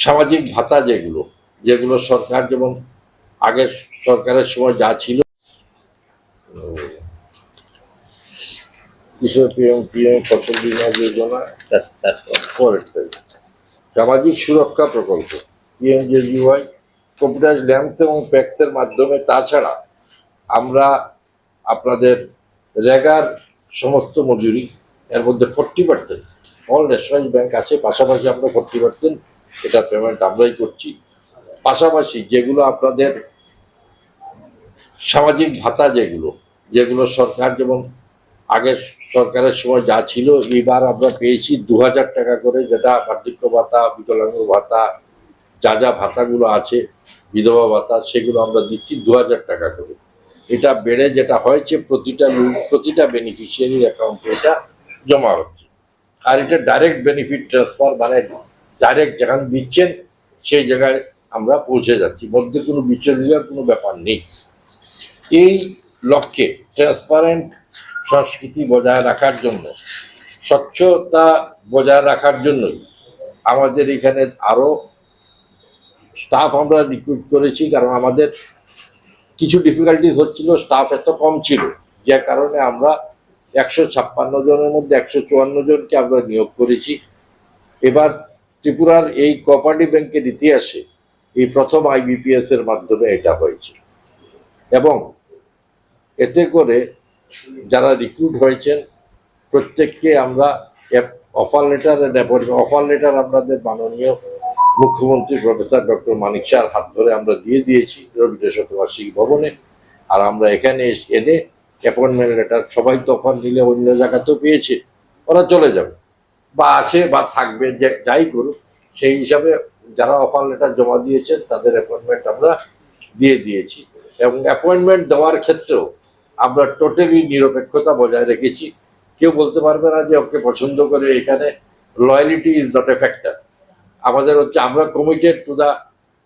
সামাজিক ভাতা যেগুলো যেগুলো সরকার যেমন আগের সরকারের সময় যা ছিল কিশোর পিএম পিএম ফসল বীমা যোজনা। সামাজিক সুরক্ষা প্রকল্প পিএমজেবিওয়াই কম্পিউটার ল্যাম্প এবং প্যাক্সের মাধ্যমে তাছাড়া আমরা আপনাদের রেগার সমস্ত মজুরি এর মধ্যে forty percent all national bank আছে পাশাপাশি আমরা ফোর্টি পার্সেন্ট এটার পেমেন্ট আমরাই করছি। পাশাপাশি যেগুলো আপনাদের সামাজিক ভাতা যেগুলো যেগুলো সরকার যেমন আগের সরকারের সময় যা ছিল, এবার আমরা পেয়েছি দু হাজার টাকা করে যেটা বার্ধক্য ভাতা, বিকলাঙ্গ ভাতা, যা যা ভাতাগুলো আছে, বিধবা ভাতা, সেগুলো আমরা দিচ্ছি দু হাজার টাকা করে। এটা বেড়ে যেটা হয়েছে, প্রতিটা প্রতিটা বেনিফিশিয়ারির অ্যাকাউন্টে এটা জমা হচ্ছে। আর এটা ডাইরেক্ট বেনিফিট ট্রান্সফার মানে ডাইরেক্ট যেখানে দিচ্ছেন, সেই জায়গায় আমরা পৌঁছে যাচ্ছি। মধ্যে কোনো বিচলিয়ার কোনো ব্যাপার নেই। এই লক্ষ্যে ট্রান্সপারেন্ট সংস্কৃতি বজায় রাখার জন্য, স্বচ্ছতা বজায় রাখার জন্যই আমাদের এখানে আরও স্টাফ আমরা রিক্রুট করেছি, কারণ আমাদের কিছু ডিফিকাল্টিস হচ্ছিল স্টাফ এত কম ছিল যে কারণে আমরা একশো ছাপ্পান্ন জনের মধ্যে একশো চুয়ান্ন জনকে আমরা নিয়োগ করেছি। এবার ত্রিপুরার এই কোঅপারেটিভ ব্যাংকের ইতিহাসে এই প্রথম আইবিপিএস এর মাধ্যমে এটা হয়েছে। এবং এতে করে যারা রিক্রুট হয়েছেন, প্রত্যেককে আমরা অফার লেটার অফার লেটার আপনাদের মাননীয় মুখ্যমন্ত্রী প্রফেসর ডক্টর মানিক শাহর হাত ধরে আমরা দিয়ে দিয়েছি রবীন্দ্র শতবার্ষিকী ভবনে। আর আমরা এখানে এনে অ্যাপয়েন্টমেন্ট লেটার সবাই তো অফার নিলে অন্য জায়গাতেও পেয়েছে, ওরা চলে যাবে। বা আছে বা থাকবে, যে যাই করুক, সেই হিসাবে যারা অফার লেটার জমা দিয়েছেন, তাদের অ্যাপয়েন্টমেন্ট আমরা দিয়ে দিয়েছি। এবং অ্যাপয়েন্টমেন্ট দেওয়ার ক্ষেত্রেও আমরা টোটালি নিরপেক্ষতা বজায় রেখেছি। কেউ বলতে পারবে না যে ওকে পছন্দ করে এখানে loyalty is not a factor আমাদের হচ্ছে, আমরা committed to the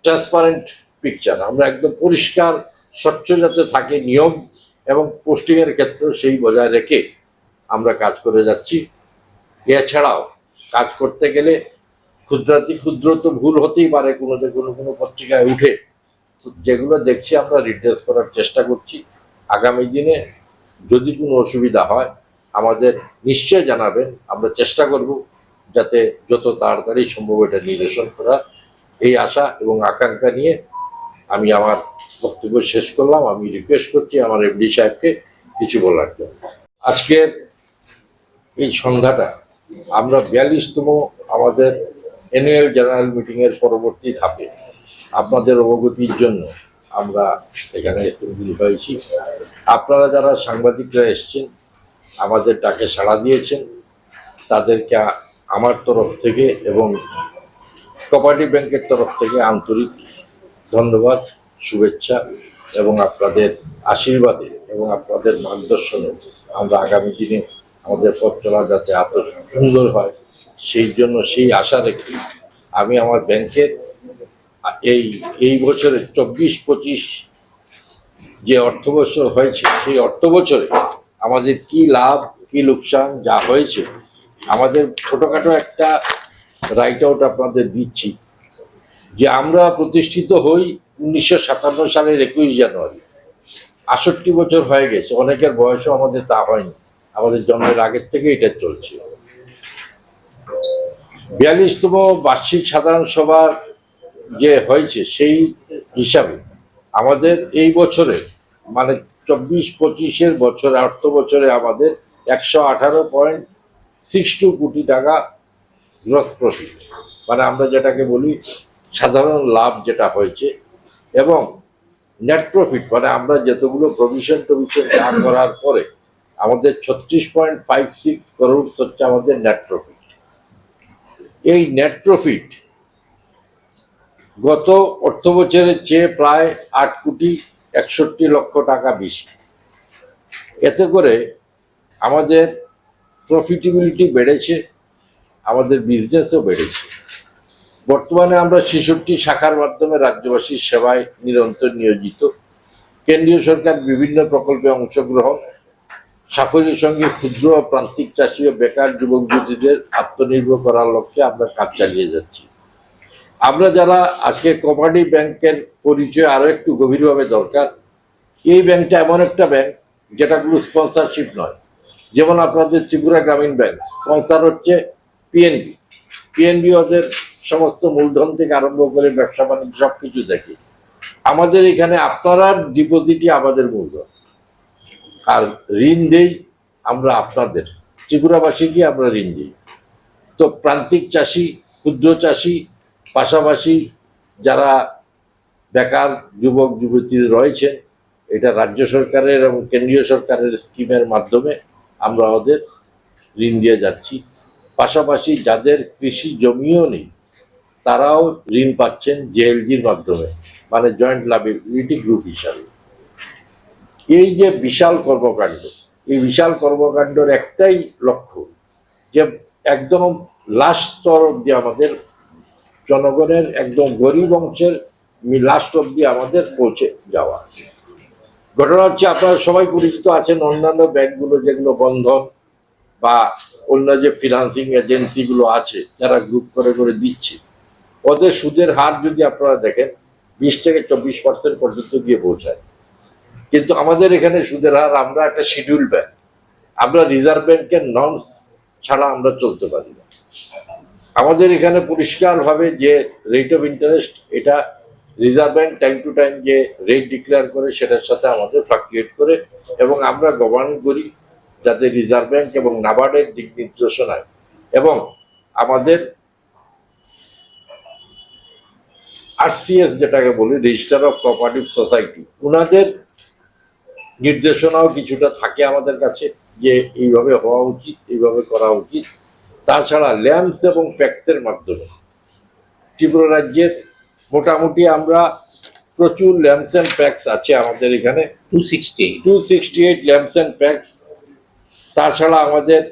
transparent picture আমরা একদম পরিষ্কার, স্বচ্ছ যাতে থাকে নিয়ম এবং পোস্টিংয়ের ক্ষেত্রেও সেই বজায় রেখে আমরা কাজ করে যাচ্ছি। এছাড়াও কাজ করতে গেলে ক্ষুদ্রাতি ক্ষুদ্র তো ভুল হতেই পারে, কোনো কোনো কোনো পত্রিকায় উঠে। যেগুলো দেখছি আমরা রিড্রেস করার চেষ্টা করছি। আগামী দিনে যদি কোনো অসুবিধা হয়, আমাদের নিশ্চয় জানাবেন। আমরা চেষ্টা করব যাতে যত তাড়াতাড়ি সম্ভব এটা নিরসন করার। এই আশা এবং আকাঙ্ক্ষা নিয়ে আমি আমার বক্তব্য শেষ করলাম। আমি রিকোয়েস্ট করছি আমার এমডি সাহেবকে কিছু বলার জন্য। আজকের এই সন্ধ্যাটা আমরা বিয়াল্লিশতম আমাদের অ্যানুয়াল জেনারেল মিটিংয়ের পরবর্তী ধাপে আপনাদের অবগতির জন্য আমরা এখানে হয়েছি। আপনারা যারা সাংবাদিকরা এসছেন, আমাদের ডাকে সাড়া দিয়েছেন, তাদেরকে আমার তরফ থেকে এবং কোপারেটিভ ব্যাংকের তরফ থেকে আন্তরিক ধন্যবাদ, শুভেচ্ছা এবং আপনাদের আশীর্বাদে এবং আপনাদের মার্গদর্শনে আমরা আগামী দিনে আমাদের পথ চলা যাতে এত সুন্দর হয়, সেই জন্য সেই আশা রেখে আমি আমার ব্যাংকের এই এই বছরে চব্বিশ, পঁচিশ যে অর্থ বছর হয়েছে, সেই অর্থ বছরে আমাদের কি লাভ, কি লোকসান যা হয়েছে, আমাদের ছোটোখাটো একটা রাইট আউট আপনাদের দিচ্ছি যে আমরা প্রতিষ্ঠিত হই উনিশশো সাতান্ন সালের একুশ জানুয়ারি। আষট্টি বছর হয়ে গেছে, অনেকের বয়সও আমাদের তা হয়নি। আমাদের জন্মের আগের থেকে এটা চলছে বিয়াল্লিশতম বার্ষিক সাধারণ সভার যে হয়েছে, সেই হিসাবে আমাদের এই বছরে মানে চব্বিশ পঁচিশের বছরে অর্থ বছরে আমাদের একশো আঠারো পয়েন্ট সিক্স টু কোটি টাকা গ্রস প্রফিট। মানে আমরা যেটাকে বলি সাধারণ লাভ যেটা হয়েছে এবং নেট প্রফিট মানে আমরা যতগুলো প্রভিশন টভিশন যা করার পরে আমাদের ছত্রিশ পয়েন্ট ফাইভ সিক্স করোড় হচ্ছে আমাদের নেট প্রফিট এই নেট প্রফিট গত অর্থ বছরের চেয়ে প্রায় আট কোটি একষট্টি লক্ষ টাকা বেশি। এতে করে আমাদের প্রফিটেবিলিটি বেড়েছে, আমাদের বিজনেসও বেড়েছে। বর্তমানে আমরা ছেষট্টি শাখার মাধ্যমে রাজ্যবাসীর সেবায় নিরন্তর নিয়োজিত। কেন্দ্রীয় সরকার বিভিন্ন প্রকল্পে অংশগ্রহণ সাফল্যের সঙ্গে ক্ষুদ্র প্রান্তিক চাষী ও বেকার যুবক যুবতীদের আত্মনির্ভর করার লক্ষ্যে আমরা কাজ চালিয়ে যাচ্ছি। আমরা যারা আজকে কোপারেটিভ ব্যাংকের পরিচয় আরও একটু গভীরভাবে দরকার, এই ব্যাংকটা এমন একটা ব্যাংক যেটা কোনো স্পন্সরশিপ নয়। যেমন আপনাদের ত্রিপুরা গ্রামীণ ব্যাংক স্পন্সর হচ্ছে পিএনবি পিএনবি ওদের সমস্ত মূলধন থেকে আরম্ভ করে ব্যবসা বাণিজ্য সব কিছু দেখে। আমাদের এখানে আপনারা ডিপোজিটই আমাদের মূলধন। আর ঋণ দেই আমরা আপনাদের। ত্রিপুরাবাসীকে আমরা ঋণ দিই। তো প্রান্তিক চাষি, ক্ষুদ্র চাষি, পাশাপাশি যারা বেকার যুবক, যুবতী রয়েছেন, এটা রাজ্য সরকারের এবং কেন্দ্রীয় সরকারের স্কিমের মাধ্যমে আমরা ওদের ঋণ দিয়ে যাচ্ছি। পাশাপাশি যাদের কৃষি জমিও নেই, তারাও ঋণ পাচ্ছেন জেএলজির মাধ্যমে মানে জয়েন্ট লাইবিলিটি গ্রুপ হিসাবে। এই যে বিশাল কর্মকাণ্ড, এই বিশাল কর্মকাণ্ডের একটাই লক্ষ্য যে একদম লাস্ট স্তর অব্দি আমাদের জনগণের একদম গরিব অংশের লাস্ট অব্দি আমাদের পৌঁছে যাওয়া। ঘটনা হচ্ছে আপনারা সবাই পরিচিত আছেন, অন্যান্য ব্যাংকগুলো যেগুলো বন্ধন বা অন্য যে ফিনান্সিং এজেন্সিগুলো আছে, যারা গ্রুপ করে করে দিচ্ছে, ওদের সুদের হার যদি আপনারা দেখেন, বিশ থেকে চব্বিশ পার্সেন্ট পর্যন্ত গিয়ে পৌঁছায়। কিন্তু আমাদের এখানে সুদের হার, আমরা একটা শিডিউল ব্যাংক আমরা রিজার্ভ ব্যাংকের নর্মস ছাড়া আমরা চলতে পারি না। আমাদের এখানে পরিষ্কারভাবে যে রেট অফ ইন্টারেস্ট এটা reserve bank time to time যে রেট ডিক্লেয়ার করে, সেটার সাথে আমাদের ফ্লাকচুয়েট করে এবং আমরা গভর্ন করি যাতে রিজার্ভ ব্যাংক এবং নাবার্ডের দিক নির্দেশনায়। এবং আমাদের আরসিএস যেটাকে বলি রেজিস্টার অফ কোঅপারেটিভ সোসাইটি ওনাদের নির্দেশনাও কিছুটা থাকে আমাদের কাছে যে এইভাবে হওয়া উচিত এইভাবে করা উচিত। তাছাড়া ল্যাম্পস এবং প্যাক্সের মাধ্যমে ত্রিপুরা রাজ্যের মোটামুটি আমরা প্রচুর ল্যাম্পস অ্যান্ড প্যাক্স আছে আমাদের এখানে। Two sixty two sixty eight LAMPS and PACS তাছাড়া আমাদের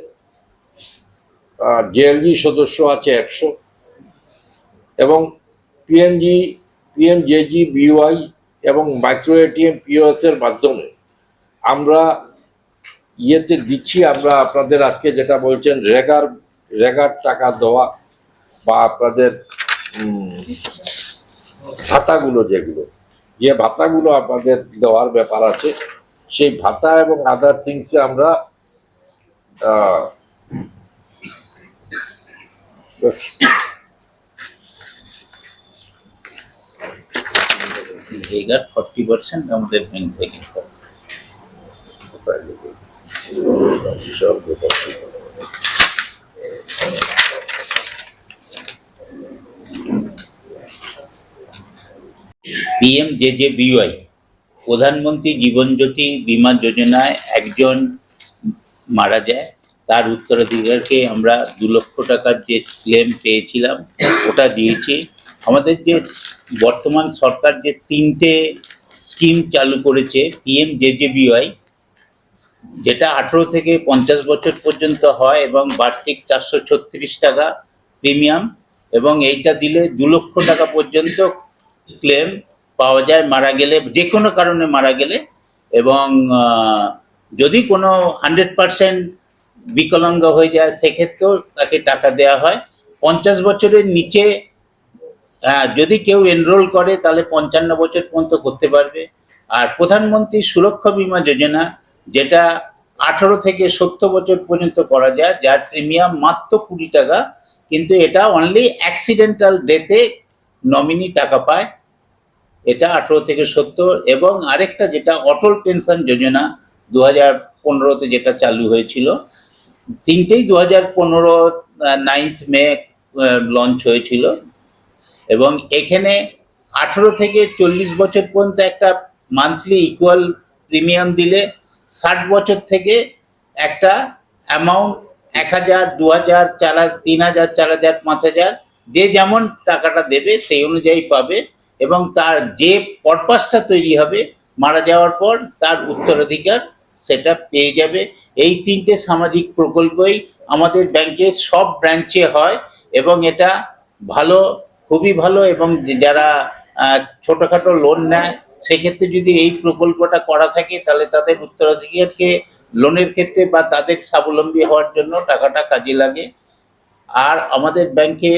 জেএলজি সদস্য আছে একশো। এবং পিএনজি পিএমজেজি বিওয়াই এবং মাইক্রো এটিএম পিওএস এর মাধ্যমে আমরা ইয়েতে দিচ্ছি, আমরা আপনাদের আজকে যেটা বলছেন, রেগার রেগার টাকা দেওয়া বা আপনাদের ভাতাগুলো যেগুলো, যে ভাতাগুলো আপনাদের দেওয়ার ব্যাপার আছে, সেই ভাতা এবং আদার থিংসে আমরা ফর্টি পার্সেন্ট আমাদের ব্যাংক থেকে কোথায় লিখেছি? বিশাল ব্যাপার ছিল। পিএম জে জে বিওয়াই প্রধানমন্ত্রী জীবন জ্যোতি বীমা যোজনায় একজন মারা যায়। তার উত্তরাধিকারকে আমরা দু লক্ষ টাকার যে ক্লেম পেয়েছিলাম, ওটা দিয়েছি। আমাদের যে বর্তমান সরকার যে তিনটে স্কিম চালু করেছে, পিএম জে জে বিওয়াই যেটা আঠেরো থেকে পঞ্চাশ বছর পর্যন্ত হয় এবং বার্ষিক চারশো ছত্রিশ টাকা প্রিমিয়াম এবং এইটা দিলে দু লক্ষ টাকা পর্যন্ত ক্লেম পাওয়া যায় মারা গেলে যে কোনো কারণে মারা গেলে এবং যদি কোনো হান্ড্রেড পার্সেন্ট বিকলাঙ্গ হয়ে যায় সেক্ষেত্রেও তাকে টাকা দেওয়া হয়। পঞ্চাশ বছরের নিচে আহ, যদি কেউ এনরোল করে তাহলে পঞ্চান্ন বছর পর্যন্ত করতে পারবে। আর প্রধানমন্ত্রী সুরক্ষা বীমা যোজনা যেটা আঠারো থেকে সত্তর বছর পর্যন্ত করা যায়, যার প্রিমিয়াম মাত্র কুড়ি টাকা, কিন্তু এটা অনলি অ্যাক্সিডেন্টাল ডেতে নমিনি টাকা পায়। এটা আঠেরো থেকে সত্তর, এবং আরেকটা যেটা অটল পেনশন যোজনা দু হাজার পনেরোতে যেটা চালু হয়েছিল, তিনটেই দু হাজার পনেরো নাইন্থ মে লঞ্চ হয়েছিল। এবং এখানে আঠেরো থেকে চল্লিশ বছর পর্যন্ত একটা মান্থলি ইকুয়াল প্রিমিয়াম দিলে ষাট বছর থেকে একটা অ্যামাউন্ট এক হাজার, দু হাজার, চার তিন হাজার, চার হাজার, পাঁচ হাজার, যে যেমন টাকাটা দেবে সেই অনুযায়ী পাবে এবং তার যে পারপাসটা তৈরি হবে মারা যাওয়ার পর তার উত্তরাধিকার সেটা পেয়ে যাবে। এই তিনটে সামাজিক প্রকল্পই আমাদের ব্যাংকের সব ব্রাঞ্চে হয় এবং এটা ভালো, খুবই ভালো এবং যারা ছোটোখাটো লোন নেয় সেক্ষেত্রে যদি এই প্রকল্পটা করা থাকে, তাহলে তাদের উত্তরাধিকারকে লোনের ক্ষেত্রে বা তাদের স্বাবলম্বী হওয়ার জন্য টাকাটা কাজে লাগে। আর আমাদের ব্যাংকে